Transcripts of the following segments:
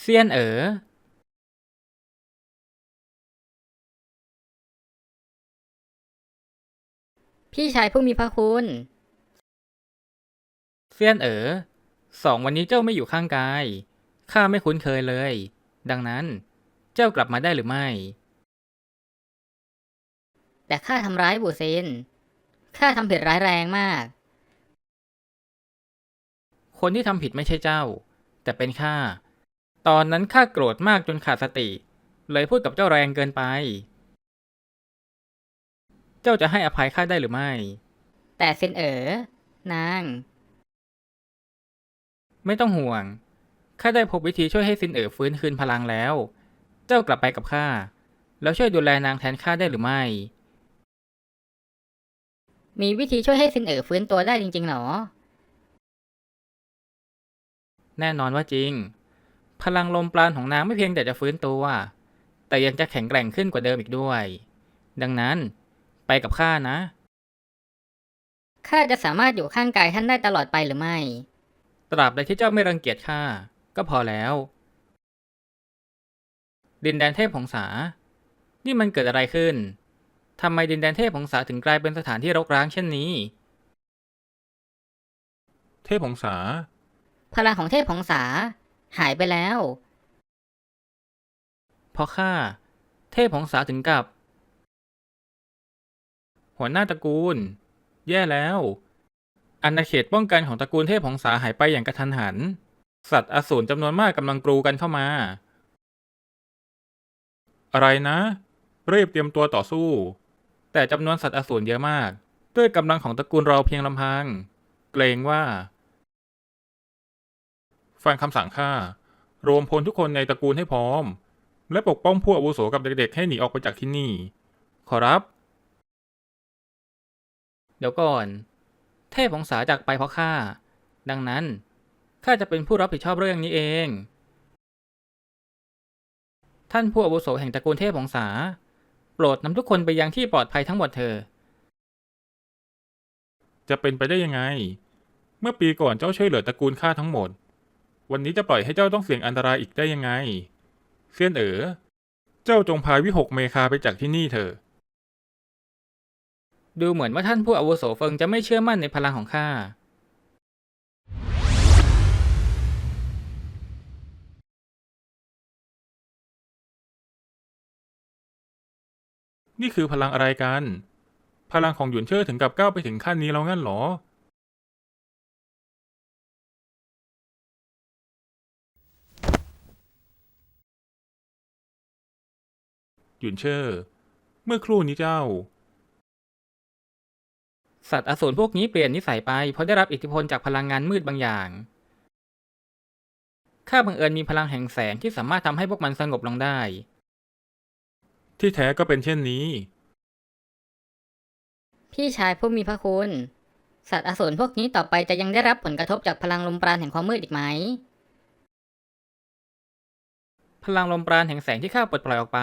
เซียนเอ๋อพี่ชายผู้มีพระคุณ เซียนเอ๋อสองวันนี้เจ้าไม่อยู่ข้างกาย ข้าไม่คุ้นเคยเลย ดังนั้น เจ้ากลับมาได้หรือไม่ แต่ข้าทำร้ายบูเซนข้าทำผิดร้ายแรงมาก คนที่ทำผิดไม่ใช่เจ้า แต่เป็นข้า ตอนนั้นข้าโกรธมากจนขาดสติ เลยพูดกับเจ้าแรงเกินไป เจ้าจะให้อภัยข้าได้หรือไม่ แต่เซนเอ๋อนาง ไม่ต้องห่วง ข้าได้พบวิธีช่วยให้ซินเอ๋อฟื้นคืนพลังแล้ว เจ้ากลับไปกับข้า แล้วช่วยดูแลนางแทนข้าได้หรือไม่ มีวิธีช่วยให้เซนเอ๋อฟื้นตัวได้จริงๆหรอ แน่นอนว่าจริง พลังลมปราณของนางไม่เพียงแต่จะฟื้นตัว แต่ยังจะแข็งแกร่งขึ้นกว่าเดิมอีกด้วย ดังนั้นไปกับข้านะ ข้าจะสามารถอยู่ข้างกายท่านได้ตลอดไปหรือไม่ ตราบใดที่เจ้าไม่รังเกียจข้าก็พอแล้ว ดินแดนเทพผงษานี่มันเกิดอะไรขึ้นทำไมดินแดนเทพผงษาถึงกลายเป็นสถานที่รกร้างเช่นนี้ เทพหงษาพลังของเทพของษา หายไปแล้ว เพราะข้าเทพผงษาถึงกับ หัวหน้าตระกูล แย่แล้ว อาณาเขตป้องกันของตระกูลเทพผงษาหายไปอย่างกระทันหัน สัตว์อสูรจำนวนมากกำลังกรูกันเข้ามา อะไรนะ รีบเตรียมตัวต่อสู้ แต่จำนวนสัตว์อสูรเยอะมาก ด้วยกำลังของตระกูลเราเพียงลำพัง เกรงว่า ฟังคำสั่งข้ารวมพลทุกคนในตระกูลให้พร้อม และปกป้องผู้อาวุโสกับเด็กๆ ให้หนีออกไปจากที่นี่ ขอรับ เดี๋ยวก่อน เทพของษาจากไปเพราะข้า ดังนั้นข้าจะเป็นผู้รับผิดชอบเรื่องนี้เอง ท่านผู้อาวุโสแห่งตระกูลเทพของษาโปรดนำทุกคนไปยังที่ปลอดภัยทั้งหมดเถอะจะเป็นไปได้ยังไง เมื่อปีก่อนเจ้าช่วยเหลือตระกูลข้าทั้งหมด วันนี้จะปล่อยให้เจ้าต้องเสี่ยงอันตรายอีกได้ยังไง เซียนเอ๋อ เจ้าจงพาวิหกเมคาไปจากที่นี่เถอะ ดูเหมือนว่าท่านผู้อาวุโสเฟิงจะไม่เชื่อมั่นในพลังของข้า นี่คือพลังอะไรกัน พลังของหยวนเชิ่อถึงกับก้าวไปถึงขั้นนี้แล้วงั้นเหรอ หยวนเชิ่อเมื่อครู่นี้เจ้า สัตว์อสูรพวกนี้เปลี่ยนนิสัยไปเพราะได้รับอิทธิพลจากพลังงานมืดบางอย่าง ข้าบังเอิญมีพลังแห่งแสงที่สามารถทำให้พวกมันสงบลงได้ ที่แท้ก็เป็นเช่นนี้ พี่ชายผู้มีพระคุณ สัตว์อสูรพวกนี้ต่อไปจะยังได้รับผลกระทบจากพลังลมปราณแห่งความมืดอีกไหม พลังลมปราณแห่งแสงที่ข้าปลดปล่อยออกไป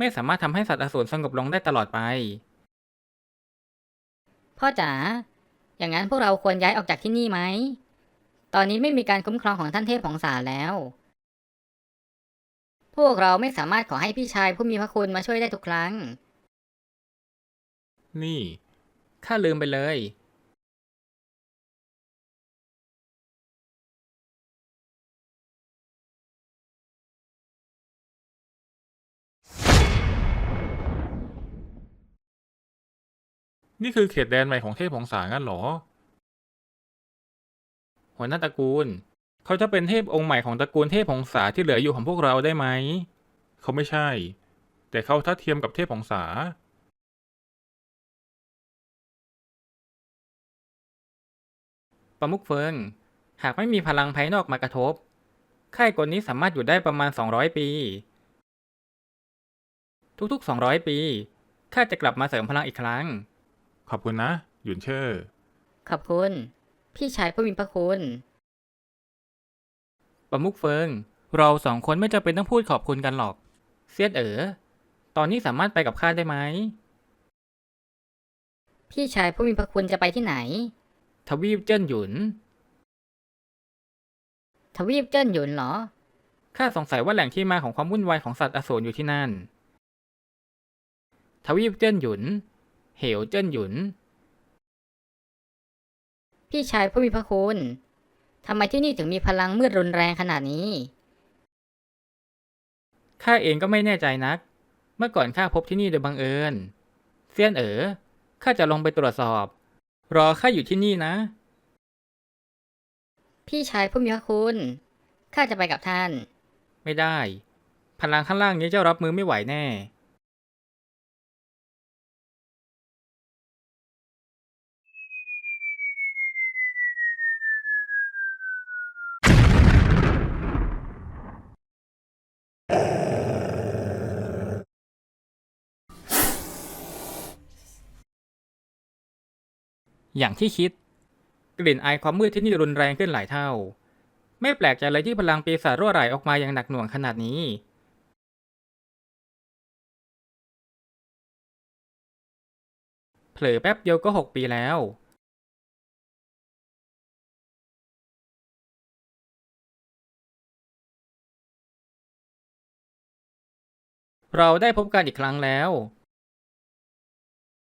ไม่สามารถทำให้สัตว์อสูรสงบลงได้ตลอดไป พ่อจ๋า อย่างนั้นพวกเราควรย้ายออกจากที่นี่ไหม ตอนนี้ไม่มีการคุ้มครองของท่านเทพของศาลแล้ว พวกเราไม่สามารถขอให้พี่ชายผู้มีพระคุณมาช่วยได้ทุกครั้ง นี่ ข้าลืมไปเลย นี่คือเขตแดนใหม่ของเทพองสางั้นหรอ หัวหน้าตระกูล เขาจะเป็นเทพองค์ใหม่ของตระกูลเทพหงษาที่เหลืออยู่ของพวกเราได้ไหม เขาไม่ใช่ แต่เขาทัดเทียมกับเทพองสาประมุกเฟิง หากไม่มีพลังภายนอกมากระทบ ค่ายกลนี้สามารถอยู่ได้ประมาณ 200 ปี ทุกๆ 200 ปีข้าจะกลับมาเสริมพลังอีกครั้ง ขอบคุณนะ หยุนเชอร์ขอบคุณ พี่ชายผู้มีพระคุณ ประมุกเฟิง เราสองคนไม่จำเป็นต้องพูดขอบคุณกันหรอก เซียดเอ๋อ ตอนนี้สามารถไปกับข้าได้ไหม พี่ชายผู้มีพระคุณจะไปที่ไหน ทวีปเจิ้นหยุน ทวีปเจิ้นหยุนเหรอ ข้าสงสัยว่าแหล่งที่มาของความวุ่นวายของสัตว์อสูรอยู่ที่นั่น ทวีปเจิ้นหยุน เหวเจิ้นหยุน พี่ชายผู้มีพระคุณทำไมที่นี่ถึงมีพลังมืดรุนแรงขนาดนี้ ข้าเองก็ไม่แน่ใจนัก เมื่อก่อนข้าพบที่นี่โดยบังเอิญ เซียนเอ๋อข้าจะลงไปตรวจสอบ รอข้าอยู่ที่นี่นะ พี่ชายผู้มีพระคุณข้าจะไปกับท่าน ไม่ได้ พลังข้างล่างนี้เจ้ารับมือไม่ไหวแน่ อย่างที่คิด กลิ่นไอความมืดที่นี่รุนแรงขึ้นหลายเท่า ไม่แปลกใจเลยที่พลังปีศาจรั่วไหลออกมาอย่างหนักหน่วงขนาดนี้ เผลอแป๊บเดียวก็หกปีแล้ว เราได้พบกันอีกครั้งแล้ว